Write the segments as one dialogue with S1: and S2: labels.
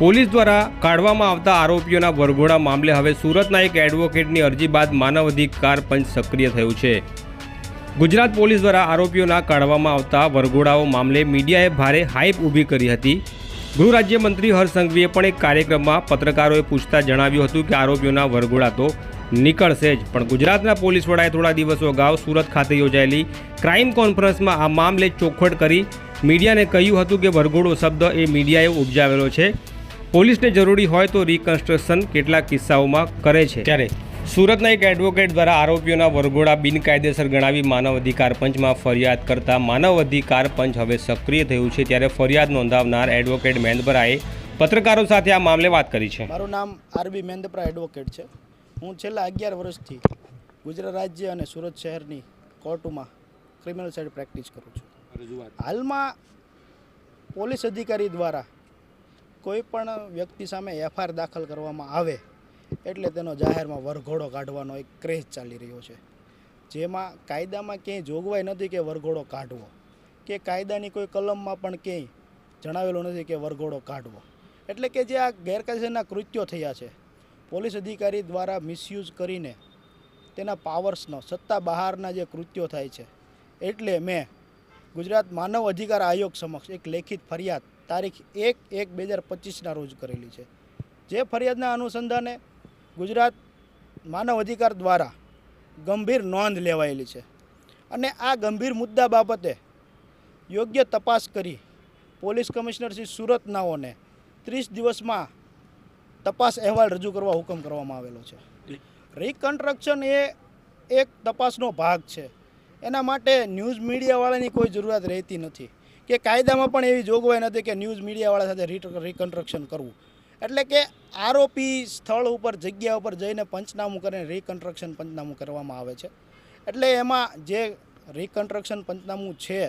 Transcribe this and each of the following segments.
S1: Police દ્વારા કાઢવામાં આવતા આરોપીઓના વરઘોડા મામલે હવે સુરતના એક એડવોકેટની અરજી બાદ માનવ અધિકાર પંચ સક્રિય થયું છે. ગુજરાત પોલીસ દ્વારા આરોપીઓના કાઢવામાં આવતા વરઘોડાઓ મામલે મીડિયાએ ભારે હાઇપ ઊભી કરી હતી. ગૃહ રાજ્યમંત્રી હર્ષ સંઘવીએ પણ એક કાર્યક્રમમાં પત્રકારોએ પૂછતા જણાવ્યું હતું કે આરોપીઓના વરઘોડા તો નીકળશે જ, પણ ગુજરાતના પોલીસ વડાએ થોડા દિવસો અગાઉ સુરત ખાતે યોજાયેલી ક્રાઇમ કોન્ફરન્સમાં આ મામલે ચોખવટ કરી મીડિયાને કહ્યું હતું કે વરઘોડો શબ્દ એ મીડિયાએ ઉપજાવેલો છે. પોલીસને જરૂરી હોય તો રિકન્સ્ટ્રક્શન કેટલાક કિસ્સાઓમાં કરે છે. ત્યારે સુરતના એક એડવોકેટ દ્વારા આરોપીઓના વરઘોડા બિનકાયદેસર ગણાવી માનવ અધિકાર પંચમાં ફરિયાદ કરતા માનવ અધિકાર પંચ હવે સક્રિય થયું છે ત્યારે ફરિયાદ નોંધાવનાર એડવોકેટ મહેન્દ્રબરાએ પત્રકારો સાથે આ મામલે વાત કરી છે.
S2: મારું નામ આરબી મેંદપરા એડવોકેટ છે. હું છેલ્લા અગિયાર વર્ષથી ગુજરાત રાજ્ય અને સુરત શહેરની કોર્ટમાં ક્રિમિનલ સાઇડ પ્રેક્ટિસ કરું છું. હાલમાં પોલીસ અધિકારી દ્વારા કોઈ પણ વ્યક્તિ સામે એફઆઈઆર દાખલ કરવામાં આવે એટલે તેનો જાહેરમાં વરઘોડો કાઢવાનો એક ક્રેઝ ચાલી રહ્યો છે. જેમાં કાયદામાં ક્યાંય જોગવાઈ નથી કે વરઘોડો કાઢવો. કે કાયદાની કોઈ કલમમાં પણ ક્યાંય જણાવેલું નથી કે વરઘોડો કાઢવો. એટલે કે જે આ ગેરકાયદેસરના કૃત્યો થયા છે, પોલીસ અધિકારી દ્વારા મિસયુઝ કરીને તેના પાવર્સનો, સત્તા બહારના જે કૃત્યો થાય છે, એટલે મેં ગુજરાત માનવ અધિકાર આયોગ સમક્ષ એક લેખિત ફરિયાદ તારીખ એક એક બે હજાર પચીસના રોજ કરેલી છે. જે ફરિયાદના અનુસંધાને ગુજરાત માનવ અધિકાર દ્વારા ગંભીર નોંધ લેવાયેલી છે. અને આ ગંભીર મુદ્દા બાબતે યોગ્ય તપાસ કરી પોલીસ કમિશનર શ્રી સુરતનાઓને ત્રીસ દિવસમાં તપાસ અહેવાલ રજૂ કરવા હુકમ કરવામાં આવેલો છે. રિકન્સ્ટ્રક્શન એ એક તપાસનો ભાગ છે. એના માટે ન્યૂઝ મીડિયાવાળાની કોઈ જરૂરિયાત રહેતી નથી. કે કાયદામાં પણ એવી જોગવાઈ નથી કે ન્યૂઝ મીડિયાવાળા સાથે રિકન્સ્ટ્રક્શન કરવું. એટલે કે આરોપી સ્થળ ઉપર, જગ્યા ઉપર જઈને પંચનામું કરીને રિકન્સ્ટ્રક્શન પંચનામું કરવામાં આવે છે. એટલે એમાં જે રિકન્સ્ટ્રક્શન પંચનામું છે,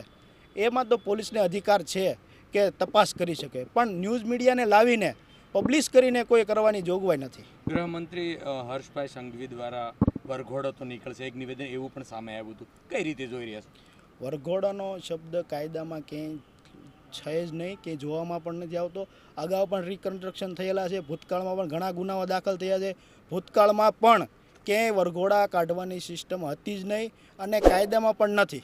S2: એમાં તો પોલીસને અધિકાર છે કે તપાસ કરી શકે. પણ ન્યૂઝ મીડિયાને લાવીને પબ્લિશ કરીને કોઈ કરવાની જોગવાઈ નથી.
S3: ગૃહમંત્રી હર્ષભાઈ સંઘવી દ્વારા વરઘોડો તો નીકળશે. એક નિવેદન એવું પણ સામે આવ્યું હતું. કઈ રીતે જોઈ રહ્યા છો?
S2: વરઘોડાનો શબ્દ કાયદામાં ક્યાંય છે જ નહીં કે જોવામાં પણ નથી આવતો. અગાઉ પણ રિકન્સ્ટ્રક્શન થયેલા છે. ભૂતકાળમાં પણ ઘણા ગુનાઓ દાખલ થયા છે. ભૂતકાળમાં પણ ક્યાંય વરઘોડા કાઢવાની સિસ્ટમ હતી જ નહીં અને કાયદામાં પણ નથી.